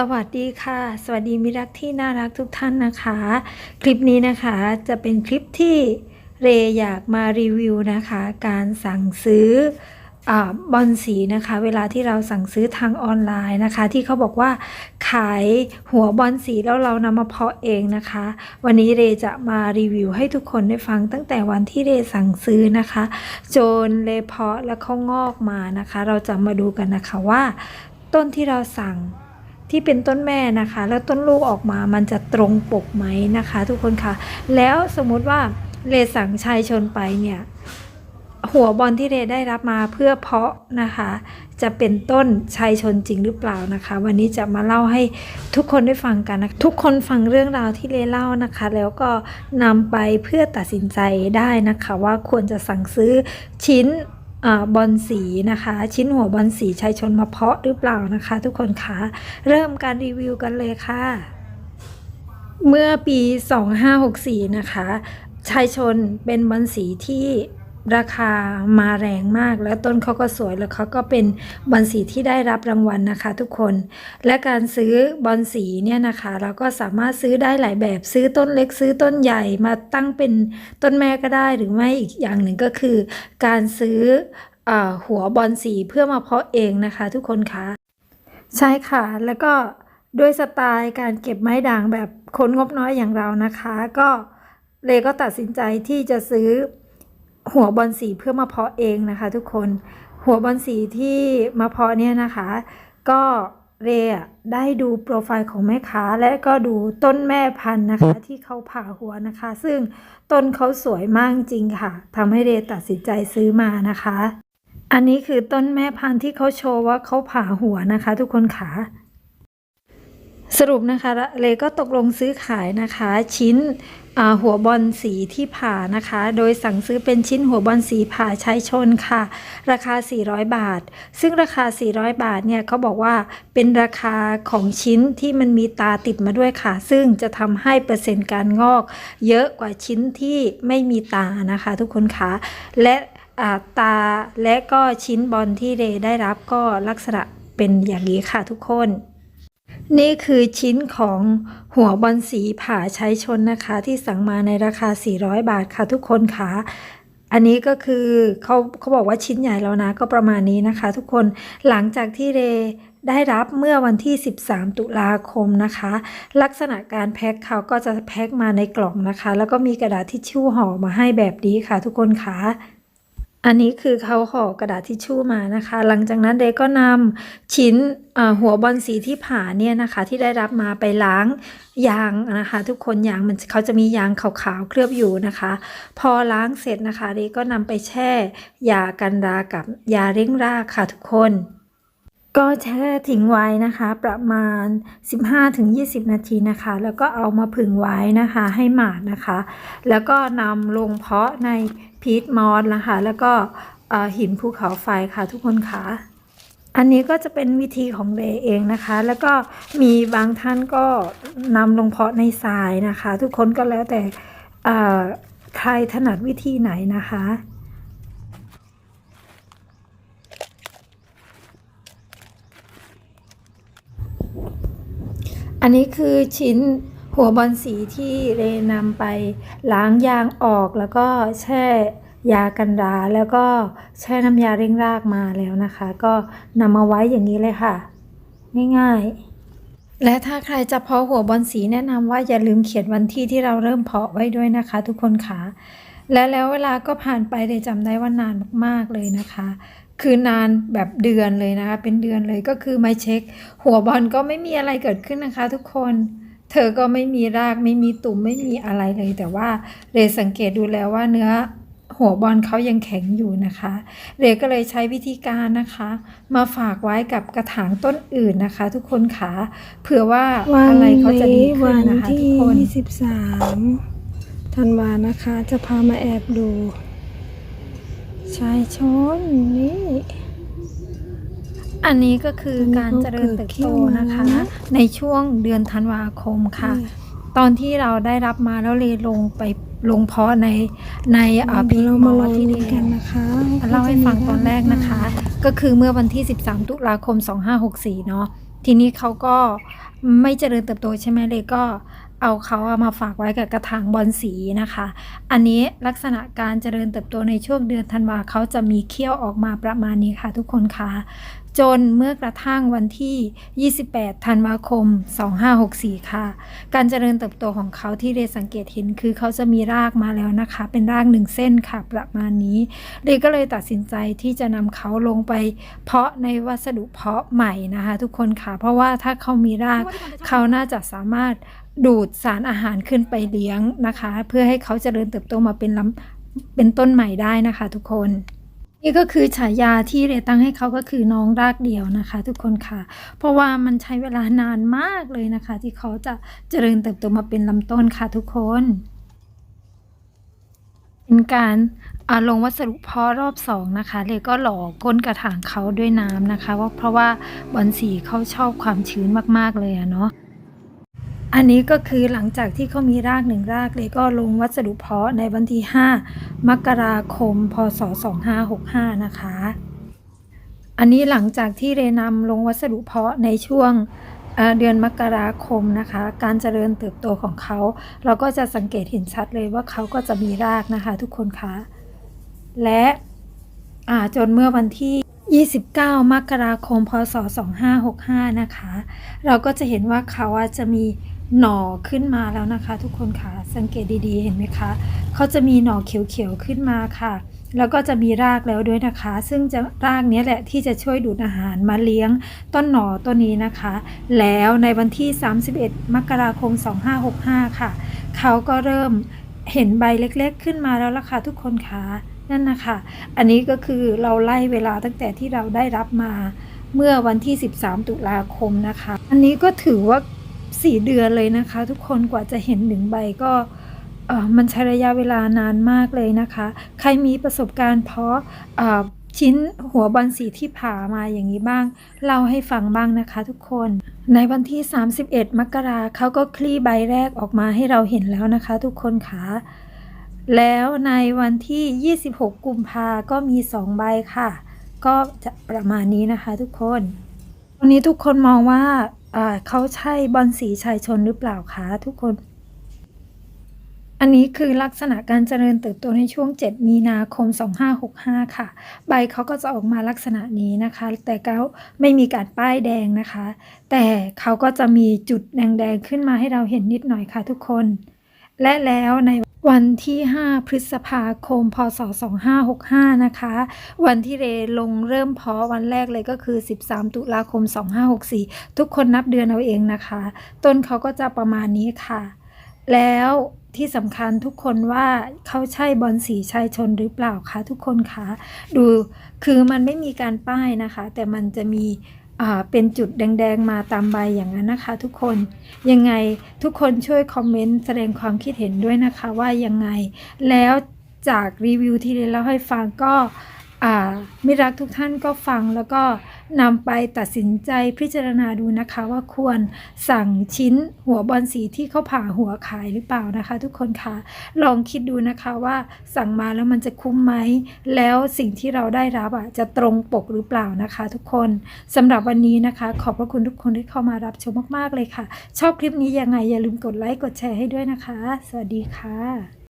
สวัสดีค่ะ สวัสดีมิรักที่น่ารักทุกท่านนะคะ คลิปนี้นะคะจะเป็นคลิปที่เรอยากมารีวิวนะคะ การสั่งซื้ออบอลสีนะคะ เวลาที่เราสั่งซื้อทางออนไลน์นะคะ ที่เขาบอกว่าขายหัวบอลสีแล้วเรานำมาเพาะเองนะคะ วันนี้เรจะมารีวิวให้ทุกคนได้ฟังตั้งแต่วันที่เรสั่งซื้อนะคะ จนเรเพาะแล้วเขางอกมานะคะ เราจะมาดูกันนะคะว่า ต้นที่เราสั่ง ที่เป็นต้นแม่นะคะ แล้วต้นลูกออกมามันจะตรงปกไหมนะคะ ทุกคนคะแล้วสมมุติว่าเรสั่งชายชนไปเนี่ยหัวบอลที่เรได้รับมาเพื่อเพาะนะคะ จะเป็นต้นชายชนจริงหรือเปล่านะคะ วันนี้จะมาเล่าให้ทุกคนได้ฟังกันนะทุกคนฟังเรื่องราวที่เรเล่านะคะ แล้วก็นำไปเพื่อตัดสินใจได้นะคะ ว่าควรจะสั่งซื้อชิ้น บอลสีนะคะ ชิ้นหัวบอลสีชายชนมาเพาะหรือเปล่านะคะ ทุกคนคะเริ่มการรีวิวกันเลยค่ะ เมื่อปี 2564 นะคะชายชนเป็นบอลสีที่ ราคามาแรงมาก แล้วต้นเขาก็สวยแล้วเขาก็เป็นบอลสีที่ได้รับรางวัลนะคะ ทุกคน และการซื้อบอลสีเนี่ยนะคะ เราก็สามารถซื้อได้หลายแบบซื้อต้นเล็กซื้อต้นใหญ่มาตั้งเป็นต้นแม่ก็ได้หรือไม่อีกอย่างหนึ่งก็คือ การซื้ออหัวบอลสีเพื่อมาเพาะเองนะคะ ทุกคนคะใช่ค่ะแล้วก็ด้วยสไตล์การเก็บไม้ด่างแบบคนงบน้อยอย่างเรานะคะ ก็เลก็ตัดสินใจที่จะซื้อ หัวบอลสีเพื่อมาเพาะเองนะคะทุกคนหัวบอลสีที่มาเพาะเนี่ยนะคะ ก็เรอะได้ดูโปรไฟล์ของแม่ค้าและก็ดูต้นแม่พันธุ์นะคะ ที่เขาผ่าหัวนะคะ ซึ่งต้นเขาสวยมากจริงค่ะทำให้เรตัดสินใจซื้อมานะคะ อันนี้คือต้นแม่พันธุ์ที่เขาโชว์ว่าเขาผ่าหัวนะคะ ทุกคนค่ะ สรุปนะคะเลก็ตกลงซื้อขายนะคะ ชิ้นหัวบอลสีที่ผ่านะคะ โดยสั่งซื้อเป็นชิ้นหัวบอลสีผ่าใช้ชนค่ะ ราคา 400 บาท ซึ่งราคา 400 บาทเนี่ยเขาบอกว่าเป็นราคาของชิ้นที่มันมีตาติดมาด้วยค่ะ ซึ่งจะทำให้เปอร์เซ็นต์การงอก เยอะกว่าชิ้นที่ไม่มีตานะคะ ทุกคนคะและาตาและก็ชิ้นบอลที่เรได้รับก็ลักษณะเป็นอย่างนี้ค่ะทุกคน นี่คือชิ้นของหัวบอลสีผ่าใช้ชนนะคะ ที่สั่งมาในราคา 400 บาทค่ะทุกคนค่ะอันนี้ก็คือเขาเขาบอกว่าชิ้นใหญ่แล้วนะก็ประมาณนี้นะคะ ทุกคนหลังจากที่เรได้รับเมื่อวันที่ 13 ตุลาคมนะคะ ลักษณะการแพ็คเขาก็จะแพ็คมาในกล่องนะคะ แล้วก็มีกระดาษทิชชู่ห่อมาให้แบบนี้ค่ะ ทุกคนค่ะ อันนี้คือเขาห่อกระดาษทิชชู่มานะคะ หลังจากนั้นเดก็นำชิ้นหัวบอลสีที่ผ่าเนี่ยนะคะ ที่ได้รับมาไปล้างยางนะคะ ทุกคนยางมันเขาจะมียางขาวๆเคลือบอยู่นะคะ พอล้างเสร็จนะคะเดก็นำไปแช่ยากันรากับยาเร่งรากค่ะทุกคน ก็แช่ทิ้งไว้นะคะ ประมาณ 15-20 นาทีนะคะ แล้วก็เอามาผึ่งไว้นะคะ ให้หมาดนะคะ แล้วก็นำลงเพาะในพีทมอสนะคะ แล้วก็หินภูเขาไฟค่ะทุกคนค่ะอันนี้ก็จะเป็นวิธีของเรเองนะคะ แล้วก็มีบางท่านก็นำลงเพาะในทรายนะคะ ทุกคนก็แล้วแต่ใครถนัดวิธีไหนนะคะ อันนี้คือชิ้นหัวบอลสีที่เรนำไปล้างยางออกแล้วก็แช่ยากันราแล้วก็แช่น้ำยาเร่งรากมาแล้วนะคะ ก็นำมาไว้อย่างนี้เลยค่ะ ง่ายๆ และถ้าใครจะเพาะหัวบอลสีแนะนำว่าอย่าลืมเขียนวันที่ที่เราเริ่มเพาะไว้ด้วยนะคะ ทุกคนค่ะและแล้วเวลาก็ผ่านไปเรจำได้ว่านานมากๆเลยนะคะ คือนานแบบเดือนเลยนะคะ เป็นเดือนเลยก็คือไม่เช็ค หัวบอลก็ไม่มีอะไรเกิดขึ้นนะคะ ทุกคน เธอก็ไม่มีรากไม่มีตุ่มไม่มีอะไรเลย แต่ว่าเรสังเกตดูแล้วว่าเนื้อหัวบอลเขายังแข็งอยู่นะคะ เรก็เลยใช้วิธีการนะคะ มาฝากไว้กับกระถางต้นอื่นนะคะ ทุกคนค่ะเผื่อว่าอะไรเขาจะดีขึ้นนะคะทุกคนที่สิบสามธันวานะคะ จะพามาแอบดู ชายชนนี่ อันนี้ก็คือการเจริญเติบโตนะคะ ในช่วงเดือนธันวาคมค่ะ ตอนที่เราได้รับมาแล้วเลยลงไปลงเพาะในในอ่าเดี๋พียวเรามมาอลองที่ดูนี่กันนะคะเล่าให้ฟังตอนแรกนะคะ ก็คือเมื่อวันที่ 13 ตุลาคม 2564 เนาะทีนี้เขาก็ไม่เจริญเติบโตใช่ไหมเลยก็ เอาเขาเอามาฝากไว้กับกระถางบอลสีนะคะ อันนี้ลักษณะการเจริญเติบโตในช่วงเดือนธันวาเขาจะมีเขี้ยวออกมาประมาณนี้ค่ะ ทุกคนค่ะจนเมื่อกระทั่งวันที่ 28 ธันวาคม 2564 ค่ะ การเจริญเติบโตของเขาที่เรสังเกตเห็นคือเขาจะมีรากมาแล้วนะคะ เป็นรากหนึ่งเส้นค่ะประมาณนี้เรก็เลยตัดสินใจที่จะนำเขาลงไปเพาะในวัสดุเพาะใหม่นะคะ ทุกคนค่ะ เพราะว่าถ้าเขามีรากเขาน่าจะสามารถ ดูดสารอาหารขึ้นไปเลี้ยงนะคะ เพื่อให้เขาเจริญเติบโตมาเป็นลำเป็นต้นใหม่ได้นะคะทุกคน นี่ก็คือฉายาที่เรตั้งให้เขาก็คือน้องรากเดียวนะคะ ทุกคนค่ะ เพราะว่ามันใช้เวลานานมากเลยนะคะ ที่เขาจะเจริญเติบโตมาเป็นลำต้นค่ะทุกคนเป็นการอาลงวัสดุเพาะรอบสองนะคะเลยก็หล่อก้นกระถางเขาด้วยน้ำนะคะว่าเพราะว่าบอลสีเขาชอบความชื้นมากๆเลยอะเนาะ อันนี้ก็คือหลังจากที่เขามีรากหนึ่งรากเลยก็ลงวัสดุเพาะในวันที่ 5 มกราคม พศ 2565 นะคะ อันนี้หลังจากที่เรนำลงวัสดุเพาะในช่วงเเดือนมกราคมนะคะ การเจริญเติบโตของเขา เราก็จะสังเกตเห็นชัดเลยว่าเขาก็จะมีรากนะคะทุกคนคะ และจนเมื่อวันที่ 29 มกราคม พศ 2565 นะคะ เราก็จะเห็นว่าเขาจะมี หน่อขึ้นมาแล้วนะคะ ทุกคนคะสังเกตดีๆเห็นไหมคะเขาจะมีหน่อเขียวๆขึ้นมาค่ะ แล้วก็จะมีรากแล้วด้วยนะคะ ซึ่งจะรากนี้แหละที่จะช่วยดูดอาหารมาเลี้ยงต้นหน่อต้นนี้นะคะ แล้วในวันที่ 31 มกราคม 2565 ค่ะเขาก็เริ่มเห็นใบเล็กๆ ขึ้นมาแล้วล่ะค่ะทุกคนคะนั่นนะคะ อันนี้ก็คือเราไล่เวลาตั้งแต่ที่เราได้รับมาเมื่อวันที่ 13 ตุลาคมนะคะ อันนี้ก็ถือว่า 4 เดือนเลยนะคะ ทุกคนกว่าจะเห็นหนึ่งใบก็มันใช้ระยะเวลานานมากเลยนะคะ ใครมีประสบการณ์เพราะชิ้นหัวบอลสีที่ผ่ามาอย่างนี้บ้าง เล่าให้ฟังบ้างนะคะทุกคน ในวันที่ 31 มกราเขาก็คลี่ใบแรกออกมาให้เราเห็นแล้วนะคะ ทุกคนค่ะแล้วในวันที่ 26 กุมภาก็มี 2 ใบค่ะ ก็จะประมาณนี้นะคะทุกคน วันนี้ทุกคนมองว่า เขาใช่บอลสีชายชนหรือเปล่าคะทุกคน อันนี้คือลักษณะการเจริญเติบโตในช่วง 7 มีนาคม 2565 ค่ะ ใบเขาก็จะออกมาลักษณะนี้นะคะ แต่เขาไม่มีการป้ายแดงนะคะ แต่เขาก็จะมีจุดแดงๆขึ้นมาให้เราเห็นนิดหน่อยค่ะทุกคน และแล้วใน วันที่ 5 พฤษภาคม พศ 2565 นะคะ วันที่เรลงเริ่มเพาะวันแรกเลยก็คือ 13 ตุลาคม 2564 ทุกคนนับเดือนเอาเองนะคะ ต้นเขาก็จะประมาณนี้ค่ะ แล้วที่สำคัญทุกคนว่าเขาใช่บอลสีชายชนหรือเปล่าคะทุกคนคะ ดูคือมันไม่มีการป้ายนะคะ แต่มันจะมี เป็นจุดแดงๆมาตามใบอย่างนั้นนะคะ ทุกคนยังไงทุกคนช่วยคอมเมนต์แสดงความคิดเห็นด้วยนะคะว่ายังไง แล้วจากรีวิวที่เรนเล่าให้ฟังก็มิรักทุกท่านก็ฟังแล้วก็ นำไปตัดสินใจพิจารณาดูนะคะว่าควรสั่งชิ้นหัวบอลสีที่เขาผ่าหัวขายหรือเปล่านะคะ ทุกคนคะลองคิดดูนะคะว่าสั่งมาแล้วมันจะคุ้มไหม แล้วสิ่งที่เราได้รับอะจะตรงปกหรือเปล่านะคะ ทุกคนสำหรับวันนี้นะคะ ขอบพระคุณทุกคนที่เข้ามารับชมมาก ๆ เลยค่ะ ชอบคลิปนี้ยังไงอย่าลืมกดไลค์กดแชร์ให้ด้วยนะคะ สวัสดีค่ะ